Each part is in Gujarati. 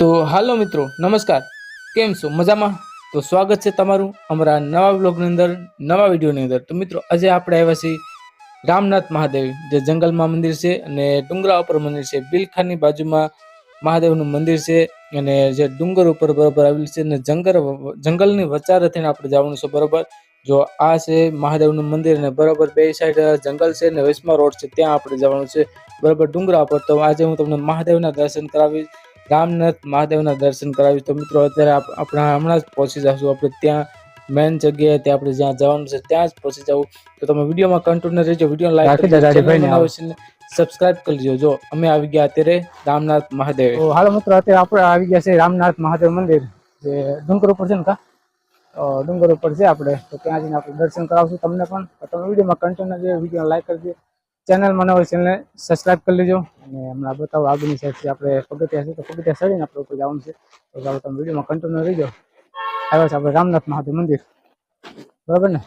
તો હાલો મિત્રો, નમસ્કાર. કેમ છો? મજામાં? તો સ્વાગત છે તમારું અમારા નવા બ્લોગની અંદર, નવા વિડીયોની અંદર. તો મિત્રો, આજે આપણે આવ્યા છીએ રામનાથ મહાદેવ, જે જંગલમાં મંદિર છે અને ડુંગરા ઉપર મંદિર છે. બિલખાની બાજુમાં મહાદેવનું મંદિર છે અને જે ડુંગર ઉપર બરોબર આવેલું છે અને જંગલ જંગલની વચારે થઈને આપણે જવાનું છે બરોબર. જો આ છે મહાદેવનું મંદિર અને બરોબર બે સાઈડ જંગલ છે અને વૈષ્મા રોડ છે, ત્યાં આપણે જવાનું છે. બરોબર ડુંગરા ઉપર. તો આજે હું તમને મહાદેવના દર્શન કરાવીશ. રામનાથ મહાદેવના દર્શન કરાવીશ તો મિત્રો અત્યારે આપણા હમણાં જ પહોંચી જશું. આપણે ત્યાં મેન જગ્યાએ ત્યાં આપણે જ્યાં જવાનું છે ત્યાં જ પહોંચી જવું. તો તમે વિડીયોમાં કન્ટિન્યુ રહેજો. Video like. સબસ્ક્રાઇબ કરી લેજો જો અમે આવી ગયા અત્યારે રામનાથ મહાદેવ. હાલો મિત્રો અત્યારે આપણે આવી ગયા છે રામનાથ મહાદેવ મંદિર. જે ડુંગર ઉપર છે ને કા? ડુંગર ઉપર છે આપણે. તો ત્યાં જઈને આપણે દર્શન કરાવશું તમને પણ. તમે વિડીયોમાં કન્ટિન્યુ રહેજો. વીડિયો લાઈક કરજો ચેનલમાં મને હોય ચેનલને સબસ્ક્રાઇબ કરી લેજો. અને હમણાં બતાવો, આગળની સાઈડથી આપણે પગથિયા છે, તો પગથિયા ચડીને આપણે ઉપર જવાનું છે. તો ચાલો તમે વિડીયોમાં કન્ટિન્યુ રહીજો. આવ્યા છે આપણે રામનાથ મહાદેવ મંદિર. બરાબર ને?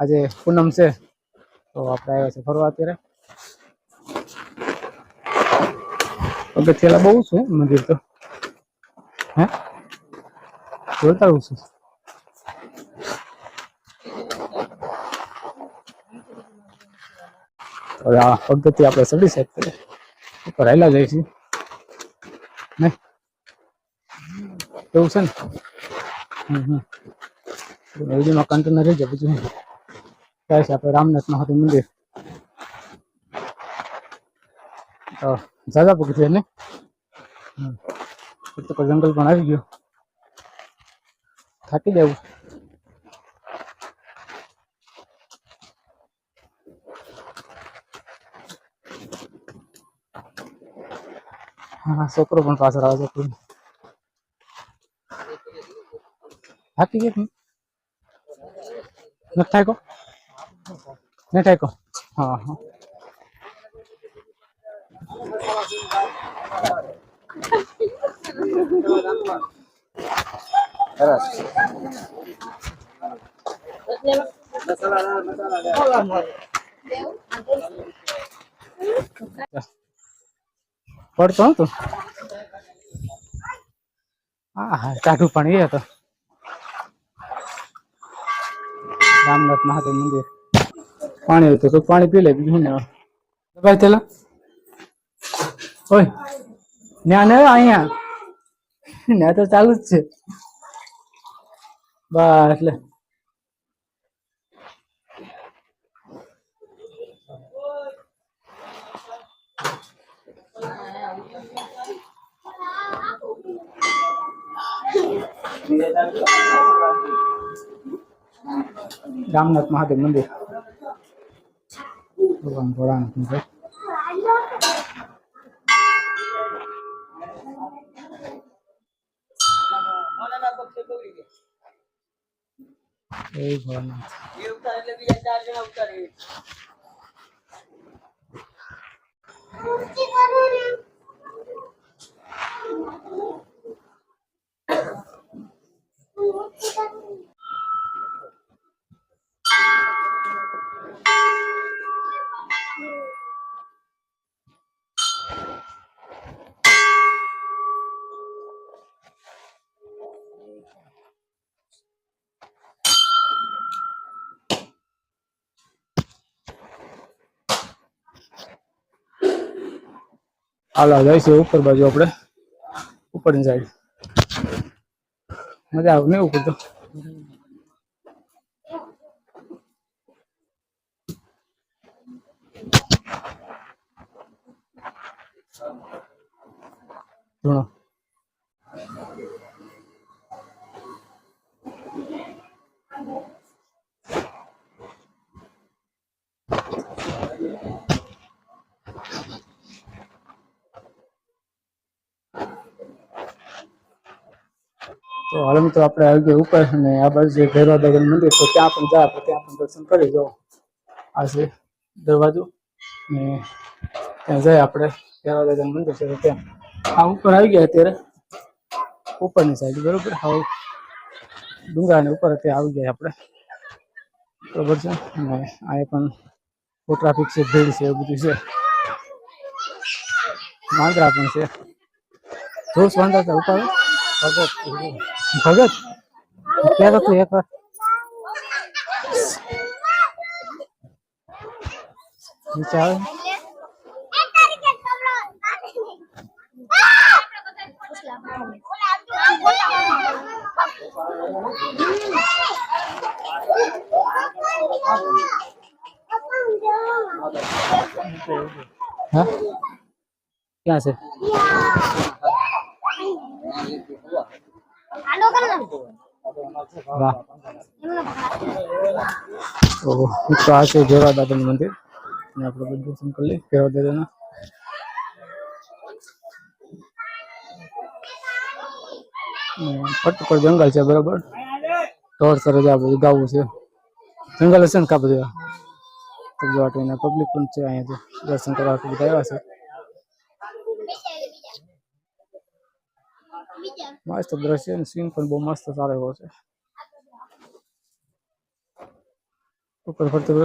આજે પૂનમ છે. તો આપણે આવ્યા છે ફરવા અત્યારે. પગથિયાલા બહુ છે મંદિર તો. હે? જોતા આવું છે. હવે આ પગથી આપણે ચડી શકીએ ઉપર હેલા જઈએ છીએ ને એવું છે ને હમ હમ વિડીયોમાં કન્ટેનર રહી જાય બીજું શું? ત્યાં છે આપણે રામનાથ મહાદેવ મંદિર તો ઝાઝા પગથિયા ને હમ. તો કોઈ જંગલ પણ આવી ગયો થાકી જવું હા છોકરો પણ પાછળ આવે છે કોઈ થાકી ગયો તું? નથી થાકો નથી થાકો હા હા પડતો હતો. હા હા ટાઢું પાણી એ હતો. રામનાથ મહાદેવ મંદિર. પાણી હતું તો પાણી પી લે બીજું ને ભાઈ તેલા. ઓય, ન્યા ને અહીંયા. ન્યા તો ચાલુ જ છે. બસ એટલે रामनाथ महादेव मंदिर। भगवान भोलानाथ मंदिर भोलानाथ હાલો જઈશું ઉપર બાજુ આપણે ઉપરની સાઈડ મજા આવે એવું ઉપર તો ધૂણો તો હાલ મિત્રો, આપણે આવી ગયા ઉપર અને આ બાજુ જે ભૈરવા દગન મંદિર તો ત્યાં પણ જાય આપણે ત્યાં પણ દર્શન કરી જો આ છે દરવાજો ને ત્યાં જાય આપણે, ભૈરવા દગન મંદિર છે તો ત્યાં. આ ઉપર આવી ગયા અત્યારે, ઉપરની સાઈડ બરોબર? હા ડુંગરાની ઉપર અત્યારે આવી ગયા આપણે. બરોબર છે? અને અહીંયા પણ ટ્રાફિક છે, ભીડ છે, એવું બધું છે. માંદરા પણ છે. જોશ હતા ઉપાડો. भगत भगत क्या करते एक बार चाहे हाँ क्या से વાહ તો મિત્રો આ છે ભેરવા દાદાનું મંદિર અને આપણે બધું દર્શન કરી લઈએ ભેરવા દાદાના ફટ પર જંગલ છે બરાબર ઢોર સરસ આ બધું ગાવું છે જંગલ હશે ને કા બધું આ? તો જો આટલી પબ્લિક પણ છે અહીંયા દર્શન કરવા આટલું બધા આવ્યા છે મસ્ત દ્રશ્ય અને સીન પણ બહુ મસ્ત સારો એવો છે ઉપર ફરતું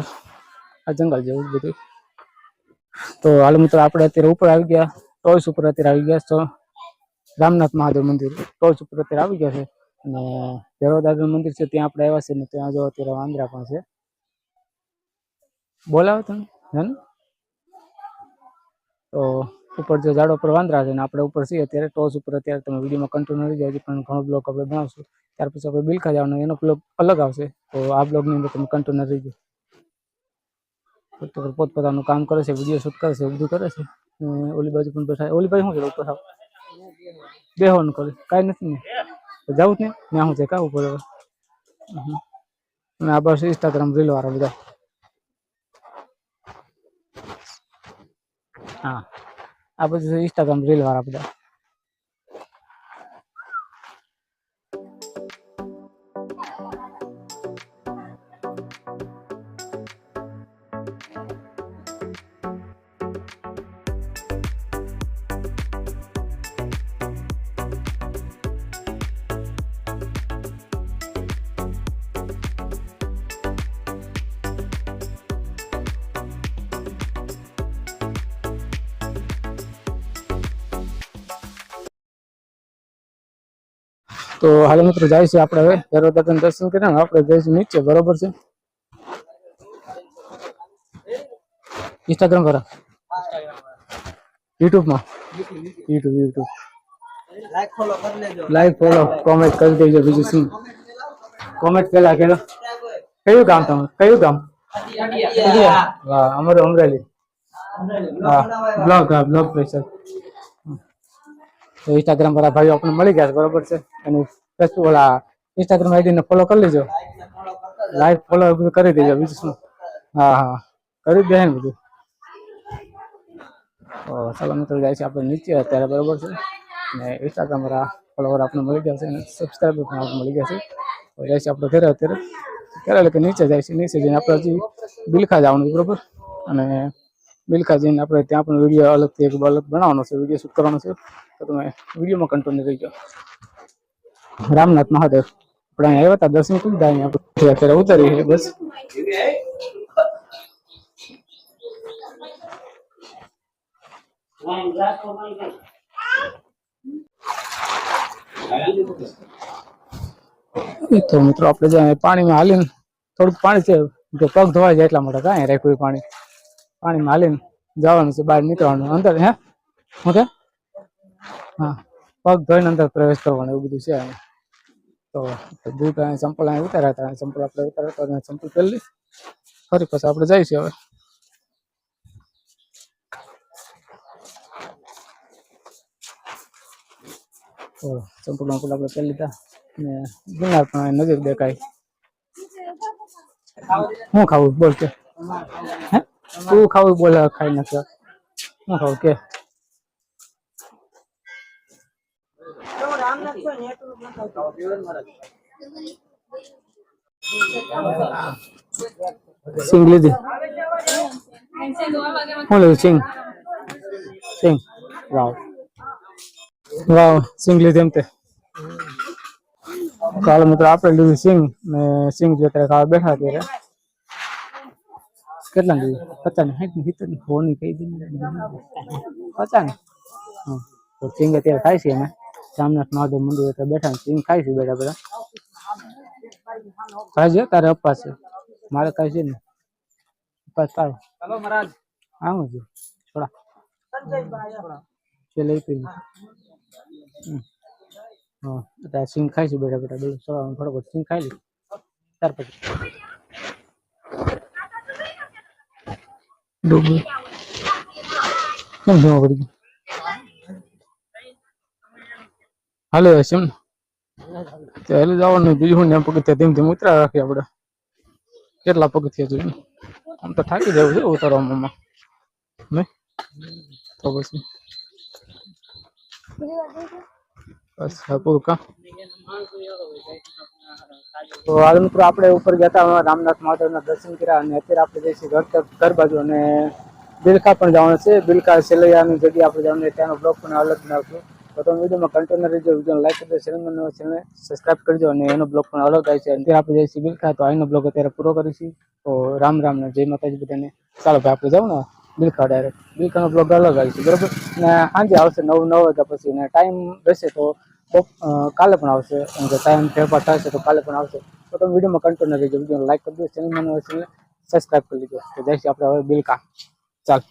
આ જંગલ જેવું જ બધું તો હાલ મિત્રો આપણે અત્યારે ઉપર આવી ગયા ટોયસ ઉપર અત્યારે આવી ગયા તો રામનાથ મહાદેવ મંદિર ટોયસ ઉપર અત્યારે આવી ગયા છે અને ભૈરવ દાદાનું મંદિર છે ત્યાં આપણે આવ્યા છે ને ત્યાં જો અત્યારે વાંદરા પણ છે બોલાવો તમે હે ને તો ઉપર જે ઝાડો ઉપર વાંદરા છે ને આપણે ઉપર છીએ, ત્યારે ટોચ ઉપર અત્યારે તમે વિડીયોમાં કન્ટિન્યુ રહી જાય પણ ઘણો બ્લોગ આપણે બનાવશું. ત્યાર પછી આપણે બિલખા જવાનું, એનો બ્લોગ અલગ આવશે. તો આ બ્લોગની અંદર તમે કન્ટિન્યુ રહી જાય પોતપોતાનું કામ કરે છે વીડિયો શૂટ કરે છે બધું કરે છે. ઓલી બાજુ પણ બેઠા ઓલી બાજુ શું છે ઉપર બેહવાનું કરે. કાંઈ નથી ને. જવું જ નહીં ત્યાં શું છે, કાં ઉપર હવે છે ઇન્સ્ટાગ્રામ રીલ વાળા બધા. હા. આ બધું ઇન્સ્ટાગ્રામ રીલ વાળા બધા. તો હાલ મિત્રો જાય છે આપણે હવે ભૈરવ દાદાના દર્શન કર્યા ને આપણે જઈશું નીચે બરોબર છે ઇન્સ્ટાગ્રામ પર યુટ્યુબમાં YouTube YouTube like follow comment કરી દેજો બીજું શું કોમેન્ટ પેલા કરો કયું ગામ તમારું કયું ગામ વાહ અમારું અમરેલી હા બ્લોગ હા બ્લોગ પ્રેશર તો ઇન્સ્ટાગ્રામ પર આ ભાઈઓ આપણને મળી ગયા છે, બરોબર છે? અને ફેસબુક ઓલા ઇન્સ્ટાગ્રામ આઈડી ને ફોલો કરી લેજો. લાઈક ફોલો કરી દેજો, બીજું શું? હા હા. કરી દે ને બધું. ચાલો મિત્રો, જાય છે આપણે નીચે અત્યારે, બરોબર છે? ને ઇન્સ્ટાગ્રામ પર ફોલોવર આપણને મળી ગયા છે, અને સબસ્ક્રાઈબર પણ આપણને મળી ગયા છે. જાય છે આપણે ઘરે અત્યારે. ક્યારે એટલે કે નીચે જાય છે, નીચે જઈને આપણે હજી બિલખા જવાનું બરોબર? અને બિલખા જઈને આપણે ત્યાં પણ વીડિયો અલગથી એક અલગ બનાવવાનો છે, વીડિયો શૂટ કરવાનો છે. તો તમે વિડીયોમાં કન્ટિન્યુ રહી જાઓ રામનાથ મહાદેવ. આપણે અહીંયા આવ્યા હતા, દર્શન કરી દીધા અહીંયા. અત્યારે ઉતરી છે બસ. મિત્રો, આપણે જ્યાં પાણીમાં હાલીને થોડુંક પાણી છે, જો પગ ધોવાય જાય એટલા માટે કાંઈ રાખ્યું એ પાણી પાણીમાં હાલીને જવાનું છે, બહાર નીકળવાનું, અંદર, હે? ઓકે હા, પગ ધોઈને અંદર પ્રવેશ કરવાનો, એવું બધું છે તો બૂટ અને ચંપલ અહીંયા ઉતાર્યા હતા ચંપલ આપણે ઉતાર્યા હતા ચંપલ પહેરી ફરી પછી આપણે જઈશું હવે. ચંપલ બંપલ આપણે પહેરી લીધા ને ગિરનાર પણ અહીં નજીક દેખાય. હું ખાવું? બોલ કે. હે? તું ખાવું બોલે, ખાઈ નાખે. શું ખાવું, કે. સિંગ લીધી. શું લીધું, સિંગ. સિંગ. વાવ. વાવ, સિંગ લીધી એમ તે. ચાલો મિત્રો આપણે લીધું સિંગ ને સિંગ જે અત્યારે ખાવા બેઠા અત્યારે કેટલા લીધું પચાસ ને સાઠ ને સિત્તેર ને કહી પચાસ ને? હા. તો સિંગ અત્યારે થાય છે એમાં. જામનાથ મહાદેવ મંદિર અત્યારે બેઠા સિંગ છે બેઠા બેઠા ખાઈ છે? તારે અપાસ છે? મારે કાંઈ છે ને. અપાસ તારો. છે. થોડા. છેલ્લે પી હા. અત્યારે સિંગ ખાઈશું બેઠા બેઠા બે સવારમાં થોડોક બધો સિંગ ખાઈ ત્યાર પછી. ડૂબી કેમ ધોવા પડી ગયું હાલે હશે એમ ને ચાલે જવાનું બીજું હું એમ પગથિયા ધીમ ધીમે ઉતરા રાખીએ આપણે કેટલા પગથિયા જોઈએ આમ તો થાકી જવું છે ઉતારવામાં નહીં તો પછી બસ હા પૂરું કામ તો હાલ મિત્રો આપણે ઉપર ગયા હતા રામનાથ મહાદેવના દર્શન કર્યા અને અત્યારે આપણે જઈશું ઘર તરફ- ઘર બાજુ અને બિલખા પણ જવાનું છે બિલખા સેલૈયાની જગ્યાએ આપણે જવાનું છે ત્યાંનો બ્લોગ પણ અલગ બનાવશું તો તમે વિડીયોમાં કન્ટેનર રહેજો વિડીયો લાઈક કરજો ચેનલ ચેનલને સબસ્ક્રાઇબ કરજો અને એનો બ્લોગ પણ અલગ આવે છે અત્યારે આપણે જઈશું બિલખા તો અહીંનો બ્લોગ અત્યારે પૂરો કરીશું તો રામ રામ ને જય માતાજી બધાને ચાલો ભાઈ આપણે જાવ ને બિલખા ડાયરેક્ટ બિલખાનો બ્લોગ અલગ આવશે બરોબર ને સાંજે આવશે નવ નવ વાગ્યા પછી ને ટાઈમ રહેશે તો બપ- અ, કાલે પણ આવશે. કે ટાઈમ ફેરફાર થશે તો કાલે પણ આવશે. તો તમે વિડીયોમાં કન્ટિન્યુ રહેજો. વીડિયો લાઈક કરજો ચેનલ સબસ્ક્રાઈબ કરી લીધો તો જઈશું આપણે હવે બિલકા. ચાલ.